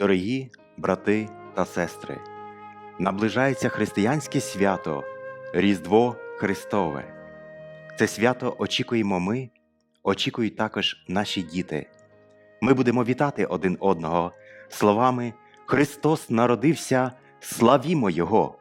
Дорогі брати та сестри, наближається християнське свято Різдво Христове. Це свято очікуємо ми, очікують також наші діти. Ми будемо вітати один одного словами Христос народився, славімо Його.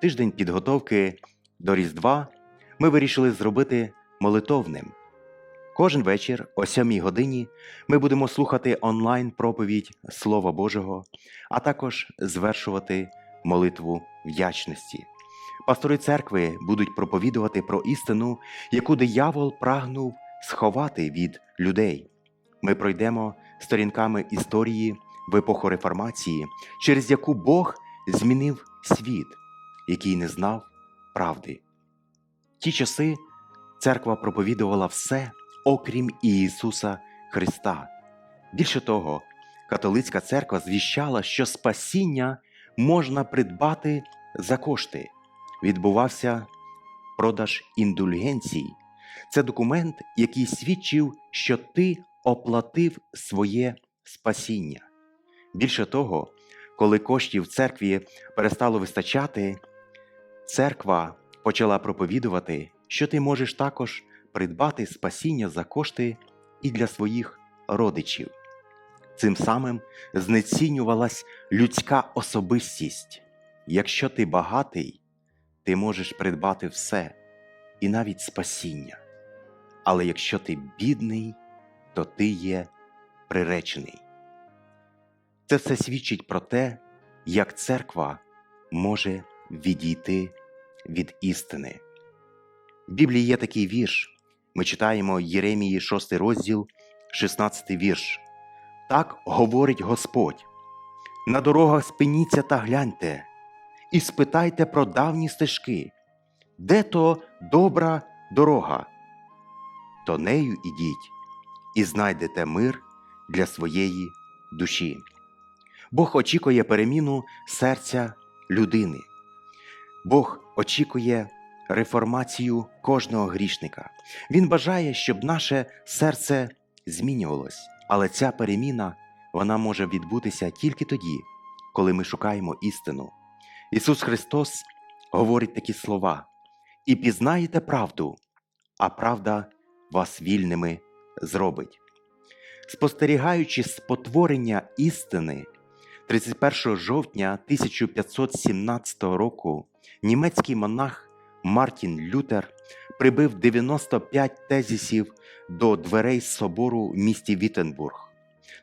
Тиждень підготовки до Різдва ми вирішили зробити молитовним. Кожен вечір о 7 годині ми будемо слухати онлайн проповідь Слова Божого, а також звершувати молитву вдячності. Пастори церкви будуть проповідувати про істину, яку диявол прагнув сховати від людей. Ми пройдемо сторінками історії в епоху реформації, через яку Бог змінив світ, який не знав правди. Ті часи церква проповідувала все, окрім Ісуса Христа. Більше того, католицька церква звіщала, що спасіння можна придбати за кошти. Відбувався продаж індульгенцій. Це документ, який свідчив, що ти оплатив своє спасіння. Більше того, коли коштів церкві перестало вистачати, церква почала проповідувати, що ти можеш також придбати спасіння за кошти і для своїх родичів. Цим самим знецінювалась людська особистість. Якщо ти багатий, ти можеш придбати все і навіть спасіння. Але якщо ти бідний, то ти є приречений. Це все свідчить про те, як церква може відійти від істини. В Біблії є такий вірш. Ми читаємо Єремії 6 розділ, 16 вірш. Так говорить Господь: на дорогах спиніться та гляньте, і спитайте про давні стежки, де то добра дорога, то нею ідіть і знайдете мир для своєї душі. Бог очікує переміну серця людини. Бог очікує реформацію кожного грішника. Він бажає, щоб наше серце змінювалось, але ця переміна вона може відбутися тільки тоді, коли ми шукаємо істину. Ісус Христос говорить такі слова: і пізнаєте правду, а правда вас вільними зробить. Спостерігаючи спотворення істини, 31 жовтня 1517 року німецький монах Мартін Лютер прибив 95 тезісів до дверей собору в місті Віттенбург.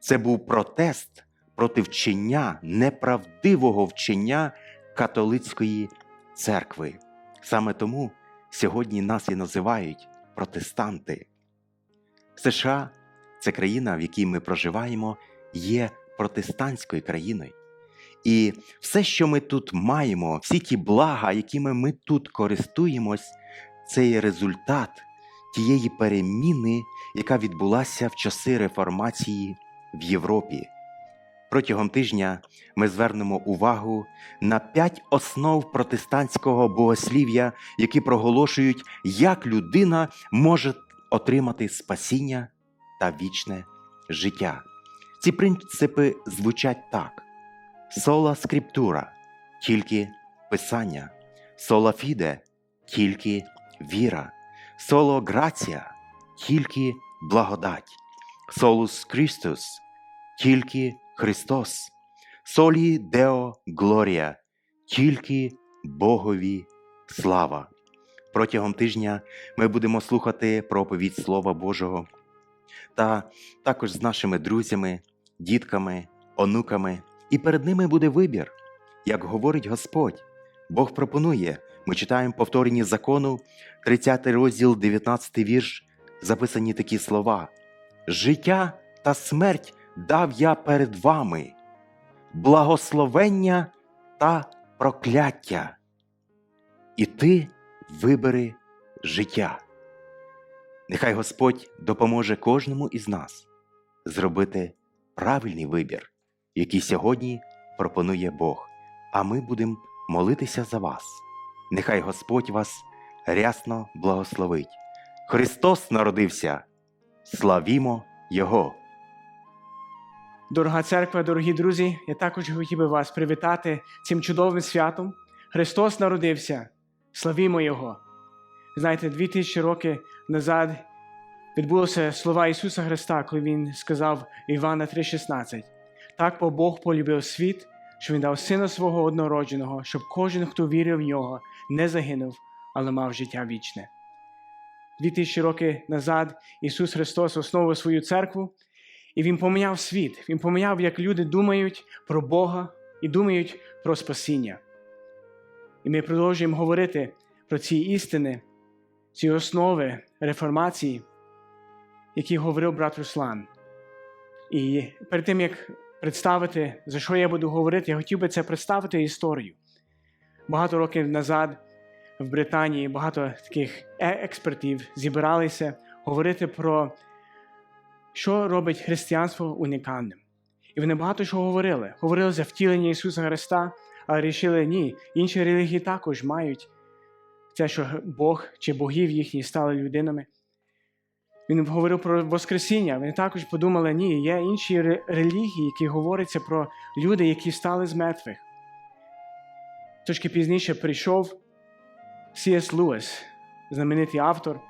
Це був протест проти вчення неправдивого вчення католицької церкви. Саме тому сьогодні нас і називають протестанти. США це країна, в якій ми проживаємо, є протестантською країною. І все, що ми тут маємо, всі ті блага, якими ми тут користуємось, це є результат тієї переміни, яка відбулася в часи реформації в Європі. Протягом тижня ми звернемо увагу на п'ять основ протестантського богослів'я, які проголошують, як людина може отримати спасіння та вічне життя. Ці принципи звучать так: сола скриптура тільки писання, сола фіде тільки віра, соло грація тільки благодать, солус Христос тільки Христос, солі Део Глорія, тільки Богові слава. Протягом тижня ми будемо слухати проповідь Слова Божого та також з нашими друзями, дітками, онуками, і перед ними буде вибір. Як говорить Господь, Бог пропонує, ми читаємо повторені закону, 30 розділ, 19 вірш, записані такі слова: Життя та смерть дав я перед вами, благословення та прокляття. І ти вибери життя. Нехай Господь допоможе кожному із нас зробити правильний вибір, який сьогодні пропонує Бог, а ми будемо молитися за вас. Нехай Господь вас рясно благословить. Христос народився, славімо Його! Дорога церква, дорогі друзі, я також хотів би вас привітати цим чудовим святом. Христос народився, славімо Його. Знаєте, дві тисячі років назад відбулося слова Ісуса Христа, коли Він сказав Івана 3,16. Так бо Бог полюбив світ, що Він дав Сина свого однородженого, щоб кожен, хто вірив в нього, не загинув, але мав життя вічне. Дві тисячі років назад Ісус Христос основив свою церкву, і Він поміняв світ. Він поміняв, як люди думають про Бога і думають про спасіння. І ми продовжуємо говорити про ці істини, ці основи реформації, які говорив брат Руслан. І перед тим, як представити, за що я буду говорити, я хотів би це представити історію. Багато років назад в Британії багато таких е- експертів зібралися говорити про що робить християнство унікальним. І вони багато що говорили. Говорили за втілення Ісуса Христа, але рішили, ні, інші релігії також мають це, що Бог чи богів їхні стали людинами. Він говорив про Воскресіння. Вони також подумали, ні, є інші релігії, які говоряться про людей, які стали з мертвих. Трошки пізніше прийшов Сіс Луїс, знаменитий автор,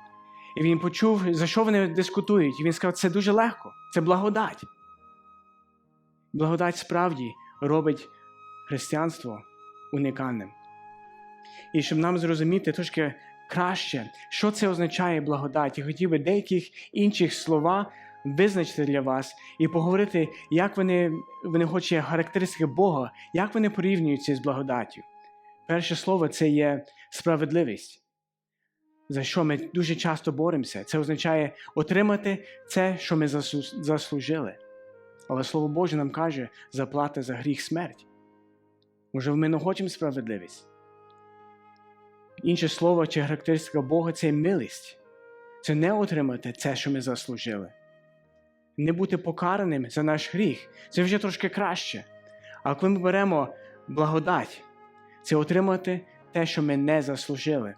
і він почув, за що вони дискутують. І він сказав, це дуже легко, це благодать. Благодать справді робить християнство унікальним. І щоб нам зрозуміти трошки краще, що це означає благодать, я хотів би деяких інших слова визначити для вас і поговорити, як вони, вони хочуть характеристики Бога, як вони порівнюються з благодаттю. Перше слово це є справедливість, за що ми дуже часто боремося. Це означає отримати це, що ми заслужили. Але Слово Боже нам каже, заплата за гріх смерть. Може, ми не хочемо справедливість? Інше слово чи характеристика Бога це милість. Це не отримати це, що ми заслужили. Не бути покараним за наш гріх. Це вже трошки краще. А коли ми беремо благодать, це отримати те, що ми не заслужили.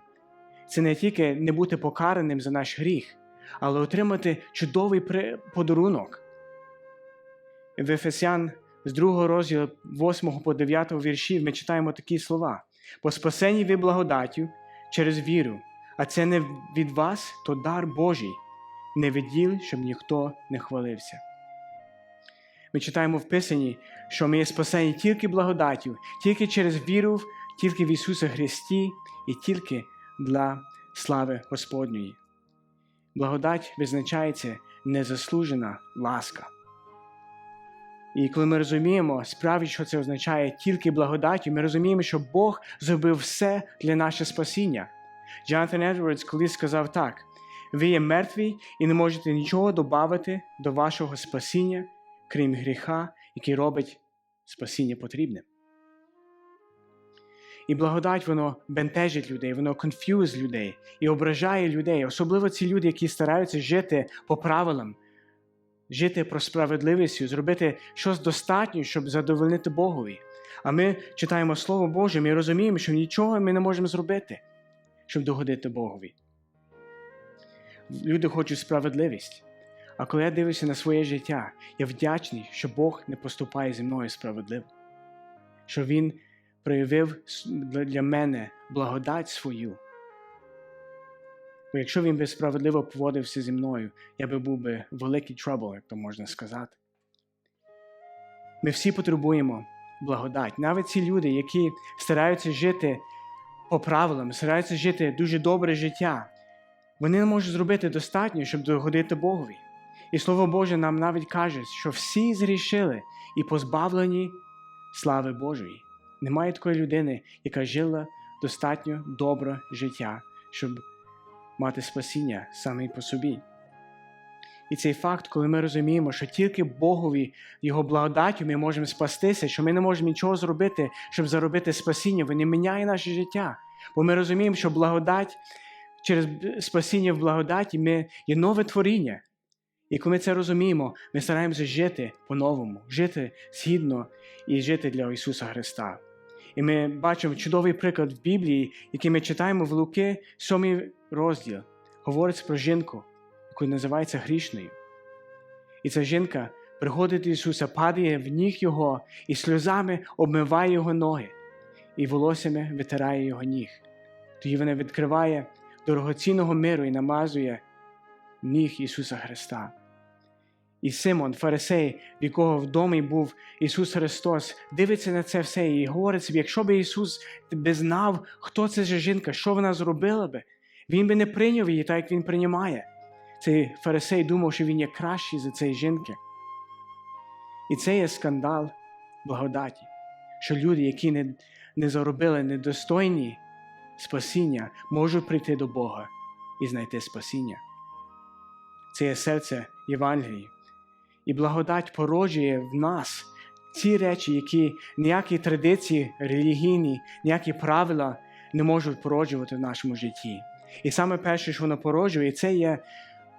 Це не тільки не бути покараним за наш гріх, але отримати чудовий подарунок. В Ефесян з 2 розділу 8 по 9 віршів ми читаємо такі слова: по спасенні ви благодаттю через віру, а це не від вас, то дар Божий, не від діл, щоб ніхто не хвалився. Ми читаємо в Писанні, що ми є спасені тільки благодаттю, тільки через віру, тільки в Ісуса Христі і тільки для слави Господньої. Благодать визначається незаслужена ласка. І коли ми розуміємо справді, що це означає тільки благодаттю, ми розуміємо, що Бог зробив все для наше спасіння. Джонатан Едвардс колись сказав так: ви є мертві і не можете нічого додати до вашого спасіння, крім гріха, який робить спасіння потрібним. І благодать воно бентежить людей, воно конфюз людей і ображає людей, особливо ці люди, які стараються жити по правилам, жити про справедливість, зробити щось достатньо, щоб задовольнити Богові. А ми читаємо Слово Боже, ми розуміємо, що нічого ми не можемо зробити, щоб догодити Богові. Люди хочуть справедливість. А коли я дивлюся на своє життя, я вдячний, що Бог не поступає зі мною справедливо, що Він проявив для мене благодать свою. Бо якщо він би справедливо поводився зі мною, я би був би великий trouble, як то можна сказати. Ми всі потребуємо благодать. Навіть ці люди, які стараються жити по правилам, стараються жити дуже добре життя, вони не можуть зробити достатньо, щоб догодити Богові. І Слово Боже нам навіть каже, що всі зрішили і позбавлені слави Божої. Немає такої людини, яка жила достатньо добре життя, щоб мати спасіння саме по собі. І цей факт, коли ми розуміємо, що тільки Богові, Його благодаттю ми можемо спастися, що ми не можемо нічого зробити, щоб заробити спасіння, він не міняє наше життя. Бо ми розуміємо, що благодать через спасіння в благодаті ми є нове творіння. І коли ми це розуміємо, ми стараємося жити по-новому, жити згідно і жити для Ісуса Христа. І ми бачимо чудовий приклад в Біблії, який ми читаємо в Луки, 7 розділ. Говориться про жінку, яку називається грішною. І ця жінка приходить до Ісуса, падає в ніг Його і сльозами обмиває Його ноги, і волоссями витирає Його ніг. Тоді вона відкриває дорогоцінного миру і намазує ніг Ісуса Христа. І Симон, фарисей, в якого в домі був Ісус Христос, дивиться на це все і говорить собі, якщо б Ісус би знав, хто це жінка, що вона зробила би, Він би не прийняв її так, як Він приймає. Цей фарисей думав, що він є кращий за цієї жінки. І це є скандал благодаті, що люди, які не, не заробили недостойні спасіння, можуть прийти до Бога і знайти спасіння. Це є серце Євангелії. І благодать породжує в нас ці речі, які ніякі традиції релігійні, ніякі правила не можуть породжувати в нашому житті. І саме перше, що воно породжує, це є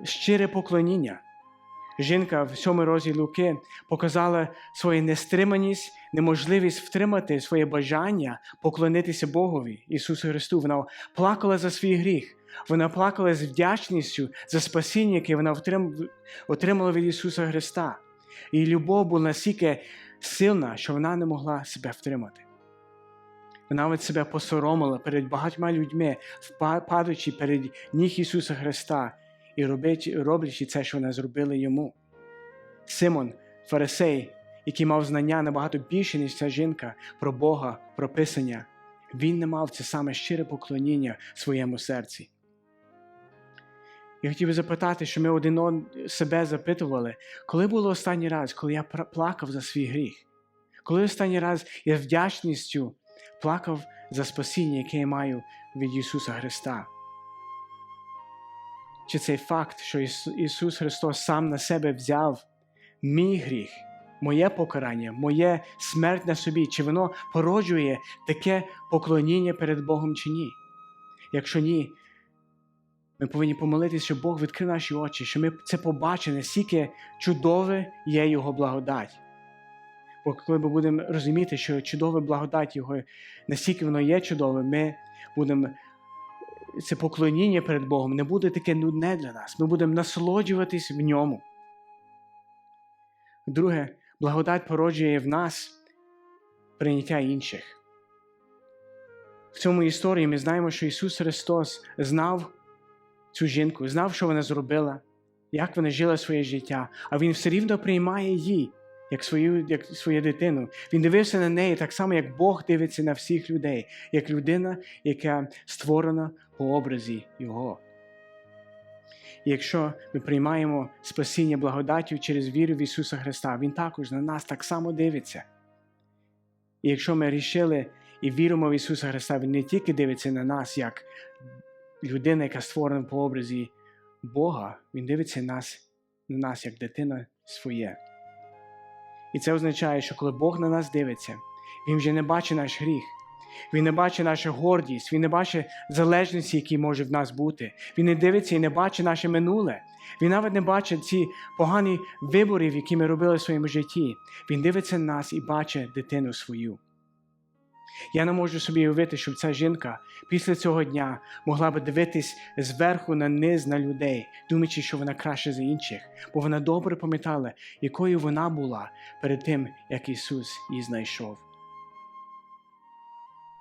щире поклоніння. Жінка в сьомій розі Луки показала свою нестриманість, неможливість втримати своє бажання поклонитися Богові, Ісусу Христу. Вона плакала за свій гріх. Вона плакала з вдячністю за спасіння, яке вона отримала від Ісуса Христа. І любов була настільки сильна, що вона не могла себе втримати. Навіть себе посоромила перед багатьма людьми, падаючи перед ніг Ісуса Христа і роблячи це, що вона зробила йому. Симон, фарисей, який мав знання набагато більше, ніж ця жінка, про Бога, про Писання, він не мав це саме щире поклоніння в своєму серці. Я хотів би запитати, що ми один себе запитували, коли було останній раз, коли я плакав за свій гріх? Коли останній раз я вдячністю плакав за спасіння, яке я маю від Ісуса Христа? Чи цей факт, що Ісу- Ісус Христос сам на себе взяв мій гріх, моє покарання, моє смерть на собі, чи воно породжує таке поклоніння перед Богом чи ні? Якщо ні, ми повинні помолитися, щоб Бог відкрив наші очі, щоб ми це побачили, наскільки чудове є Його благодать. Бо коли ми будемо розуміти, що чудове благодать Його, настільки воно є чудове, ми будемо це поклоніння перед Богом не буде таке нудне для нас. Ми будемо насолоджуватись в ньому. Друге, благодать породжує в нас прийняття інших. В цьому історії ми знаємо, що Ісус Христос знав цю жінку, знав, що вона зробила, як вона жила своє життя, а Він все рівно приймає її як свою, як свою дитину. Він дивився на неї так само, як Бог дивиться на всіх людей, як людина, яка створена по образі Його. І якщо ми приймаємо спасіння благодаттю через віру в Ісуса Христа, Він також на нас так само дивиться. І якщо ми рішили і віримо в Ісуса Христа, Він не тільки дивиться на нас як людина, яка створена по образі Бога, Він дивиться нас, на нас як дитина своє. І це означає, що коли Бог на нас дивиться, Він вже не бачить наш гріх. Він не бачить нашу гордість, він не бачить залежності, які може в нас бути. Він не дивиться і не бачить наше минуле. Він навіть не бачить ці погані вибори, які ми робили в своєму житті. Він дивиться на нас і бачить дитину свою. Я не можу собі уявити, щоб ця жінка після цього дня могла би дивитись зверху на низ на людей, думаючи, що вона краще за інших, бо вона добре пам'ятала, якою вона була перед тим, як Ісус її знайшов.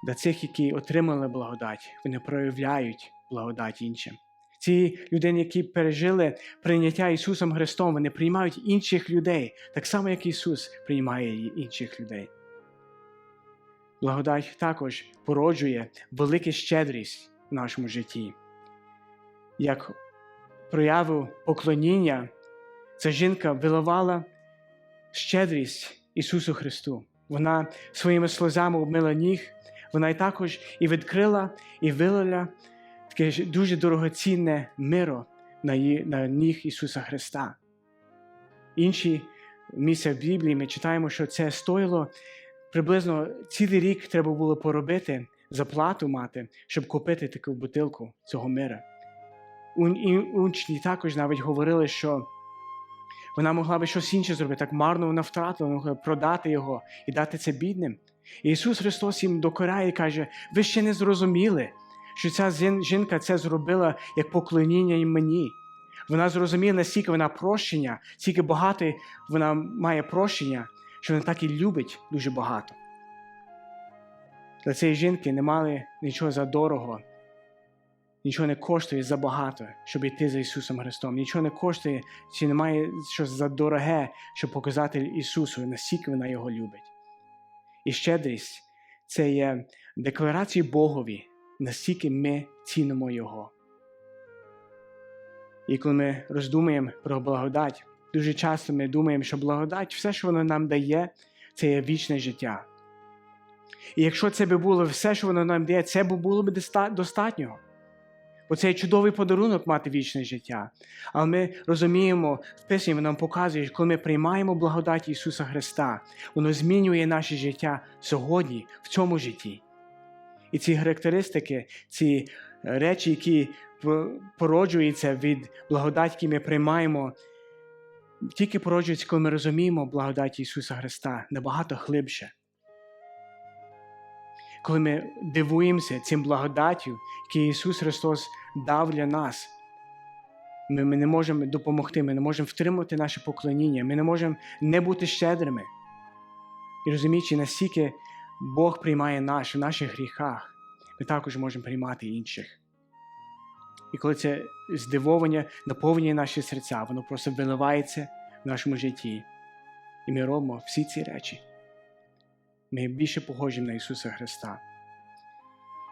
Для цих, які отримали благодать, вони проявляють благодать іншим. Ці людини, які пережили прийняття Ісусом Христом, вони приймають інших людей, так само, як Ісус приймає інших людей. Благодать також породжує велику щедрість в нашому житті. Як прояву поклоніння, ця жінка виливала щедрість Ісусу Христу. Вона своїми сльозами обмила ніг, вона і також і відкрила, і вилила таке дуже дорогоцінне миро на, її, на ніг Ісуса Христа. Інші місця в Біблії ми читаємо, що це стоїло приблизно цілий рік треба було поробити, заплату мати, щоб купити таку бутилку цього мира. І учні також навіть говорили, що вона могла би щось інше зробити, так марно вона втратила, могла продати його і дати це бідним. І Ісус Христос їм докоряє і каже: ви ще не зрозуміли, що ця жінка це зробила як поклоніння і мені. Вона зрозуміє, наскільки вона прощення, скільки багато вона має прощення, що вона так і любить дуже багато. Для цієї жінки не мали нічого за дорого, нічого не коштує за багато, щоб йти за Ісусом Христом. Нічого не коштує, чи немає щось за дороге, щоб показати Ісусу, наскільки вона його любить. І щедрість це є декларація Богові, наскільки ми цінимо Його. І коли ми роздумуємо про благодать, дуже часто ми думаємо, що благодать, все, що воно нам дає, це є вічне життя. І якщо це би було все, що воно нам дає, це було б достатньо. Бо це є чудовий подарунок мати вічне життя. Але ми розуміємо, в Писанні нам показує, що коли ми приймаємо благодать Ісуса Христа, воно змінює наше життя сьогодні, в цьому житті. І ці характеристики, ці е, речі, які породжуються від благодаті, які ми приймаємо, тільки породжуються, коли ми розуміємо благодать Ісуса Христа набагато глибше. Коли ми дивуємося цим благодаттю, яку Ісус Христос дав для нас, ми, ми не можемо допомогти, ми не можемо втримати наше поклоніння, ми не можемо не бути щедрими. І розуміючи, наскільки Бог приймає нас в наших гріхах, ми також можемо приймати інших. І коли це здивовання наповнює наші серця, воно просто виливається в нашому житті. І ми робимо всі ці речі. Ми більше похожі на Ісуса Христа.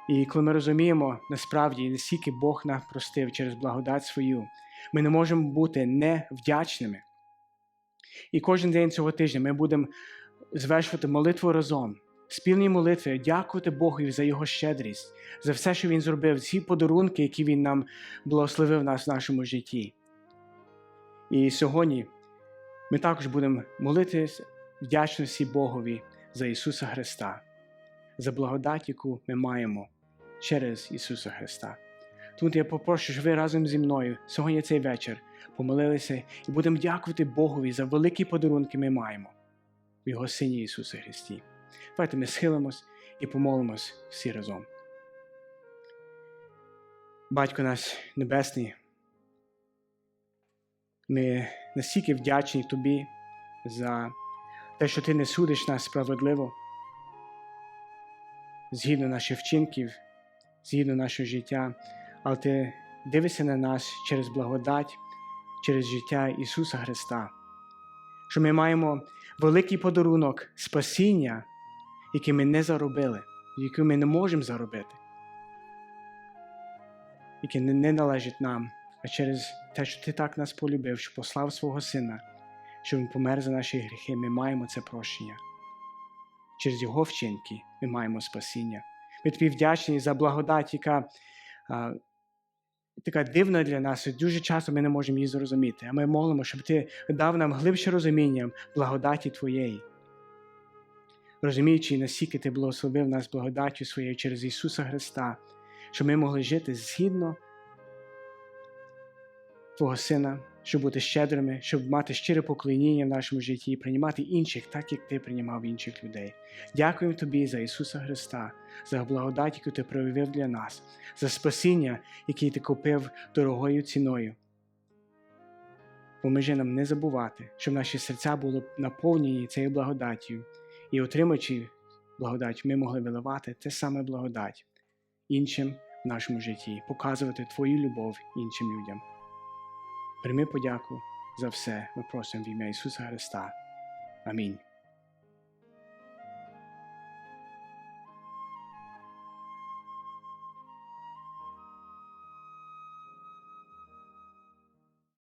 І коли ми розуміємо насправді, наскільки Бог нас простив через благодать свою, ми не можемо бути невдячними. І кожен день цього тижня ми будемо звершувати молитву разом, спільні молитви, дякувати Богу за Його щедрість, за все, що Він зробив, ці подарунки, які Він нам благословив нас в нашому житті. І сьогодні ми також будемо молитись вдячності Богові за Ісуса Христа, за благодать, яку ми маємо через Ісуса Христа. Тут я попрошу, щоб ви разом зі мною сьогодні цей вечір помолилися і будемо дякувати Богові за великі подарунки ми маємо в Його Сині Ісусі Христі. Давайте ми схилимось і помолимось всі разом. Батько наш Небесний, ми настільки вдячні Тобі за те, що Ти не судиш нас справедливо, згідно наших вчинків, згідно нашого життя, але Ти дивишся на нас через благодать, через життя Ісуса Христа, що ми маємо великий подарунок спасіння, який ми не заробили, який ми не можемо заробити, яке не, належить нам, а через те, що Ти так нас полюбив, що послав свого Сина, що Він помер за наші гріхи, ми маємо це прощення. Через Його вчинки ми маємо спасіння. Ми тобі вдячні за благодать, яка а, така дивна для нас, і дуже часто ми не можемо її зрозуміти. А ми молимо, щоб ти дав нам глибше розуміння благодаті Твоєї. Розуміючи, наскільки ти благословив нас благодаттю своєю через Ісуса Христа, щоб ми могли жити згідно Твого Сина, щоб бути щедрими, щоб мати щире поклоніння в нашому житті і приймати інших, так як Ти приймав інших людей. Дякуємо Тобі за Ісуса Христа, за благодать, яку Ти проявив для нас, за спасіння, яке Ти купив дорогою ціною. Поможи нам не забувати, щоб наші серця були наповнені цією благодаттю, і, отримуючи благодать, ми могли виливати те саме благодать іншим в нашому житті, показувати Твою любов іншим людям. Прийми подяку за все, ми просимо в ім'я Ісуса Христа. Амінь.